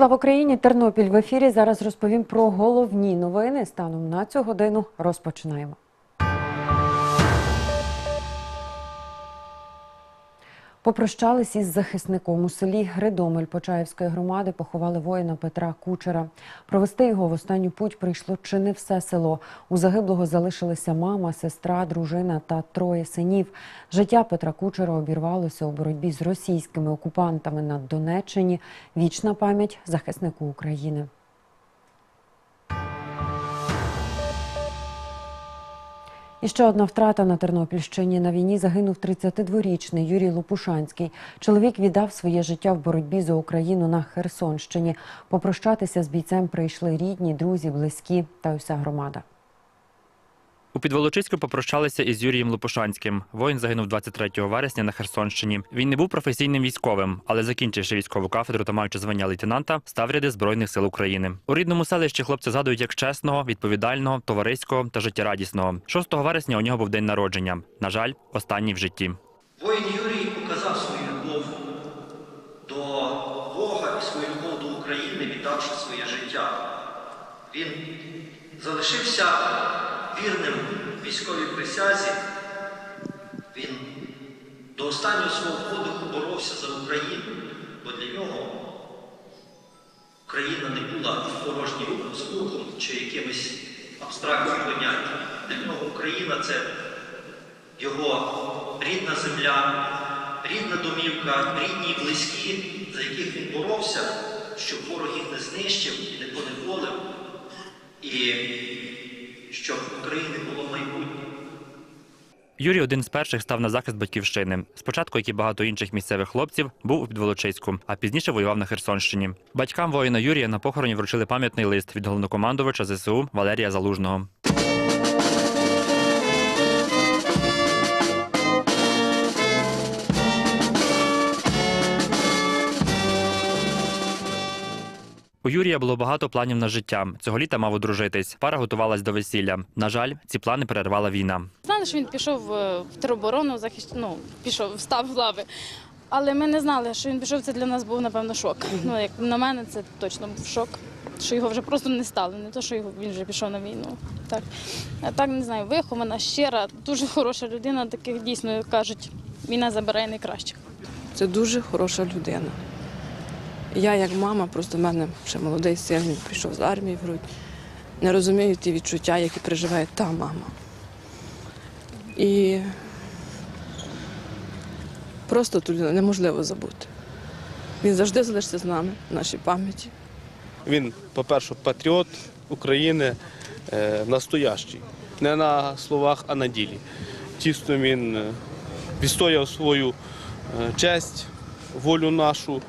Слава Україні! Тернопіль в ефірі. Зараз розповім про головні новини. Станом на цю годину розпочинаємо. Попрощались із захисником у селі Гридомель Почаївської громади. Поховали воїна Петра Кучера. Провести його в останню путь прийшло чи не все село. У загиблого залишилися мама, сестра, дружина та троє синів. Життя Петра Кучера обірвалося у боротьбі з російськими окупантами на Донеччині. Вічна пам'ять захиснику України. І ще одна втрата на Тернопільщині. На війні загинув 32-річний Юрій Лопушанський. Чоловік віддав своє життя в боротьбі за Україну на Херсонщині. Попрощатися з бійцем прийшли рідні, друзі, близькі та уся громада. У Підволочиську попрощалися із Юрієм Лопушанським. Воїн загинув 23 вересня на Херсонщині. Він не був професійним військовим, але закінчивши військову кафедру та маючи звання лейтенанта, став ряди збройних сил України. У рідному селищі хлопця згадують як чесного, відповідального, товариського та життєрадісного. 6 вересня у нього був день народження. На жаль, останній в житті. Воїн Юрій показав свою любов до Бога і свою любов до України, віддавши своє життя. Він залишився вірним військовій присязі. Він до останнього свого подиху боровся за Україну, бо для нього Україна не була порожнім звуком чи якимось абстрактним поняттям. Для нього Україна це його рідна земля, рідна домівка, рідні і близькі, за яких він боровся, щоб ворог їх не знищив і не поневолив, України було майбутнє. Юрій один з перших став на захист батьківщини. Спочатку, як і багато інших місцевих хлопців, був у Підволочиську, а пізніше воював на Херсонщині. Батькам воїна Юрія на похороні вручили пам'ятний лист від головнокомандувача ЗСУ Валерія Залужного. У Юрія було багато планів на життя. Цього літа мав одружитись. Пара готувалась до весілля. На жаль, ці плани перервала війна. Знали, що він пішов е, в тероборону, захист... ну, пішов, встав в лави. Але ми не знали, що він пішов. Це для нас був, напевно, шок. Ну, як на мене, це точно був шок. Що його вже просто не стало. Не то, що його він вже пішов на війну. Так. А так не знаю, вихована, щира, дуже хороша людина, таких дійсно кажуть, війна забирає найкращих. Це дуже хороша людина. Я, як мама, просто в мене ще молодий син, він пішов з армії в грудь. Не розумію ті відчуття, які переживає та мама. І просто ту неможливо забути. Він завжди залишиться з нами, в нашій пам'яті. Він, по-перше, патріот України е, настоящий. Не на словах, а на ділі. Тісно він е, відстояв свою е, честь, волю нашу,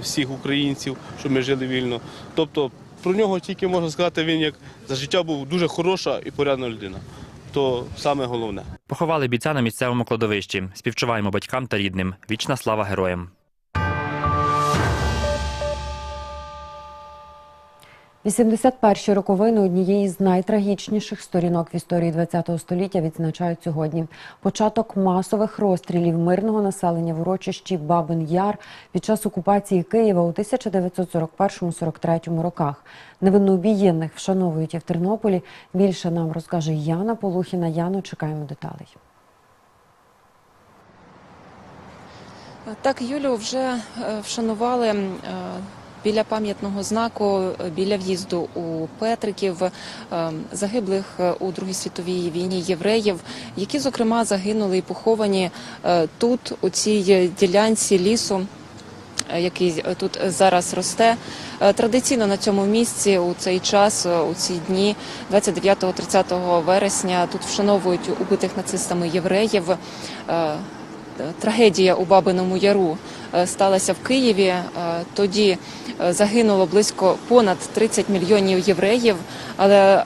всіх українців, щоб ми жили вільно. Тобто про нього тільки можна сказати, він як за життя був дуже хороша і порядна людина. То саме головне. Поховали бійця на місцевому кладовищі. Співчуваємо батькам та рідним. Вічна слава героям. 81-ті роковини однієї з найтрагічніших сторінок в історії ХХ століття відзначають сьогодні. Початок масових розстрілів мирного населення в урочищі Бабин Яр під час окупації Києва у 1941-43 роках. Невинно обієнних вшановують і в Тернополі. Більше нам розкаже Яна Полухіна. Яно, чекаємо деталей. Так, Юлю вже е, вшанували е, біля пам'ятного знаку, біля в'їзду у Петриків, е, загиблих е, у Другій світовій війні євреїв, які, зокрема, загинули і поховані е, тут, у цій ділянці лісу. е, Який тут зараз росте традиційно на цьому місці у цей час, у ці дні, 29-30 вересня, тут вшановують убитих нацистами євреїв. Е, трагедія у Бабиному Яру е, сталася в Києві. Е, Тоді загинуло близько понад 30 мільйонів євреїв, але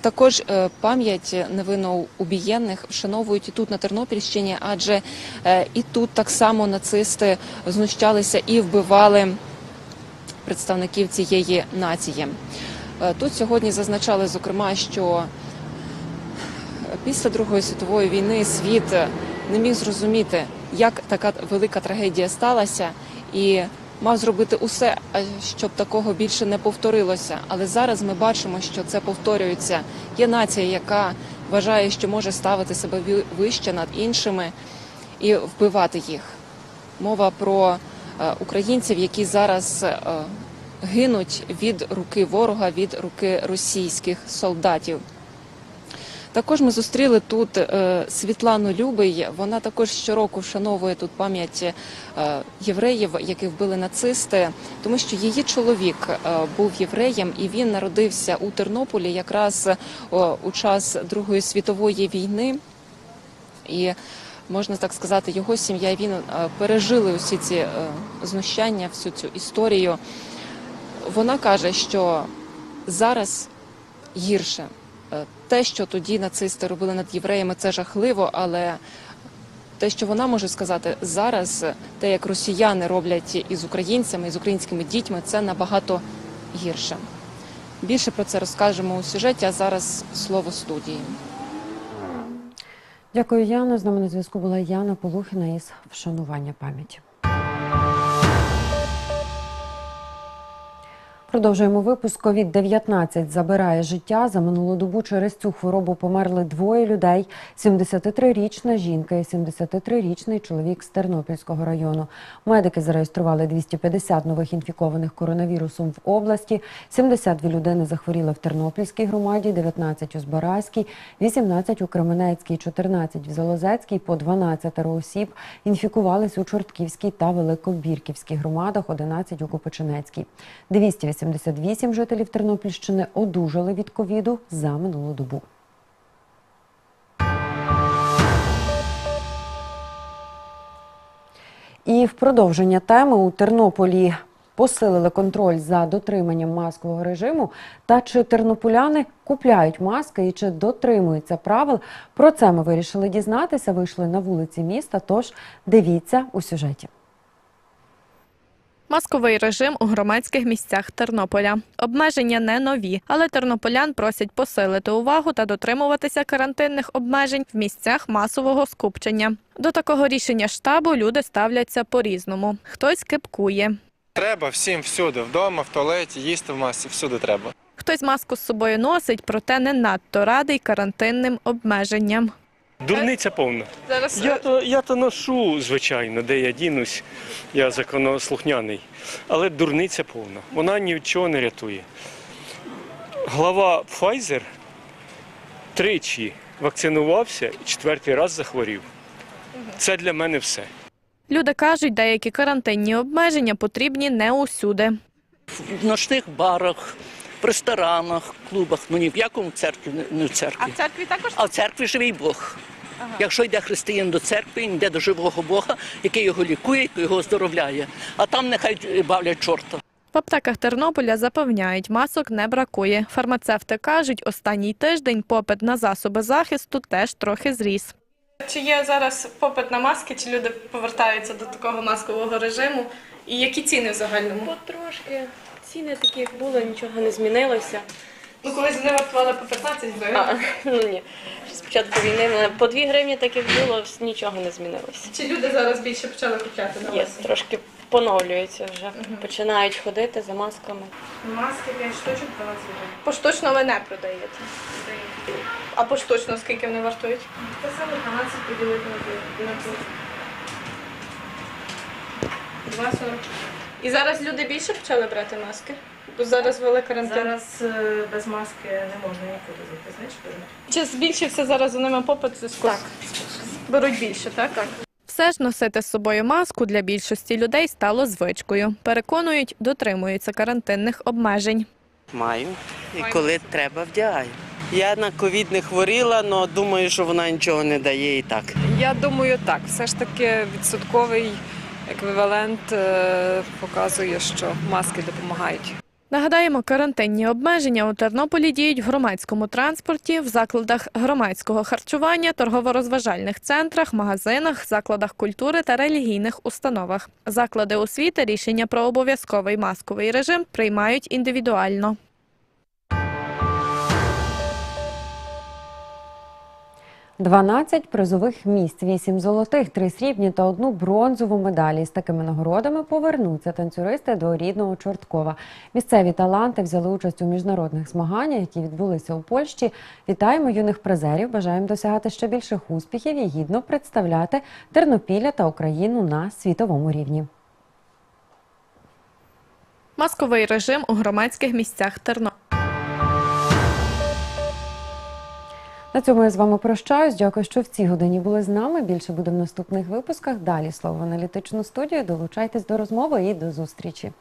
також пам'ять невинно убієнних вшановують і тут на Тернопільщині, адже і тут так само нацисти знущалися і вбивали представників цієї нації. Тут сьогодні зазначали, зокрема, що після Другої світової війни світ не міг зрозуміти, як така велика трагедія сталася, і мав зробити усе, щоб такого більше не повторилося. Але зараз ми бачимо, що це повторюється. Є нація, яка вважає, що може ставити себе вище над іншими і вбивати їх. Мова про е, українців, які зараз е, гинуть від руки ворога, від руки російських солдатів. Також ми зустріли тут е, Світлану Любий. Вона також щороку вшановує тут пам'ять е, євреїв, яких вбили нацисти, тому що її чоловік е, був євреєм і він народився у Тернополі якраз у час Другої світової війни. І можна так сказати, його сім'я і він пережили усі ці знущання, всю цю історію. Вона каже, що зараз гірше. Е, Те, що тоді нацисти робили над євреями, це жахливо, але те, що вона може сказати зараз, те, як росіяни роблять із українцями, із українськими дітьми, це набагато гірше. Більше про це розкажемо у сюжеті, а зараз слово студії. Дякую, Яно. З нами на зв'язку була Яна Полухіна із вшанування пам'яті. Продовжуємо випуск. COVID-19 забирає життя. За минулу добу через цю хворобу померли двоє людей: 73-річна жінка і 73-річний чоловік з Тернопільського району. Медики зареєстрували 250 нових інфікованих коронавірусом в області. 72 людини захворіли в Тернопільській громаді, 19 у Збаразькій, 18 у Кременецькій, 14 в Залозецькій, по 12 осіб інфікувались у Чортківській та Великобірківській громадах, 11 у Копичинецькій. 288 жителів Тернопільщини одужали від ковіду за минулу добу. І в продовження теми у Тернополі посилили контроль за дотриманням маскового режиму. Та чи тернополяни купляють маски і чи дотримуються правил? Про це ми вирішили дізнатися. Вийшли на вулиці міста. Тож дивіться у сюжеті. Масковий режим у громадських місцях Тернополя. Обмеження не нові, але тернополян просять посилити увагу та дотримуватися карантинних обмежень в місцях масового скупчення. До такого рішення штабу люди ставляться по-різному. Хтось кипкує, Треба всім всюди, вдома, в туалеті, їсти в масі, всюди треба. хтось маску з собою носить, проте не надто радий карантинним обмеженням. Дурниця повна. Зараз Я то, я то ношу, звичайно, де я дінусь, я законослухняний. Але дурниця повна. Вона нічого не рятує. Глава Pfizer тричі вакцинувався і четвертий раз захворів. Це для мене все. люди кажуть, деякі карантинні обмеження потрібні не усюди. в ночних барах, в ресторанах, клубах, ну ні в якому церкві, не- в церкві. А в церкві також А в церкві живий Бог. Якщо йде християн до церкви, він йде до живого Бога, який його лікує, який його оздоровляє. А там нехай бавлять чорта. В аптеках Тернополя запевняють, масок не бракує. Фармацевти кажуть, останній тиждень попит на засоби захисту теж трохи зріс. Чи є зараз попит на маски, чи люди повертаються до такого маскового режиму? І які ціни в загальному? Потрошки. Ціни такі, як були, нічого не змінилося. Ну, колись вони вартували по 15 гривень. А, ну ні. З початку війни по 2 гривні, так як було, нічого не змінилося. Чи люди зараз більше почали купляти на Є, маски? трошки поновлюються вже. Починають ходити за масками. Маски 5 штучок 12 гривень. Поштучно ви не продаєте? А поштучно скільки вони вартують? Те саме 12 поділити на 2,40. І зараз люди більше почали брати маски? Бо зараз ввели карантин. Зараз е, без маски не можна нікуди зайти, знаєш? Чи збільшився зараз за ними попит? Так. Беруть більше, так? Так. Все ж носити з собою маску для більшості людей стало звичкою. Переконують, дотримуються карантинних обмежень. Маю. І коли треба, вдягаю. Я на ковід не хворіла, але думаю, що вона нічого не дає і так. Я думаю, так. Все ж таки відсотковий еквівалент е, показує, що маски допомагають. Нагадаємо, карантинні обмеження у Тернополі діють в громадському транспорті, в закладах громадського харчування, торгово-розважальних центрах, магазинах, закладах культури та релігійних установах. Заклади освіти рішення про обов'язковий масковий режим приймають індивідуально. 12 призових місць, 8 золотих, 3 срібні та одну бронзову медалі. З такими нагородами повернуться танцюристи до рідного Чорткова. Місцеві таланти взяли участь у міжнародних змаганнях, які відбулися у Польщі. Вітаємо юних призерів. Бажаємо досягати ще більших успіхів і гідно представляти Тернопілля та Україну на світовому рівні. Масковий режим у громадських місцях Тернополя. На цьому я з вами прощаюсь. Дякую, що в цій годині були з нами. Більше буде в наступних випусках. Далі слово аналітичну студію. Долучайтесь до розмови і до зустрічі.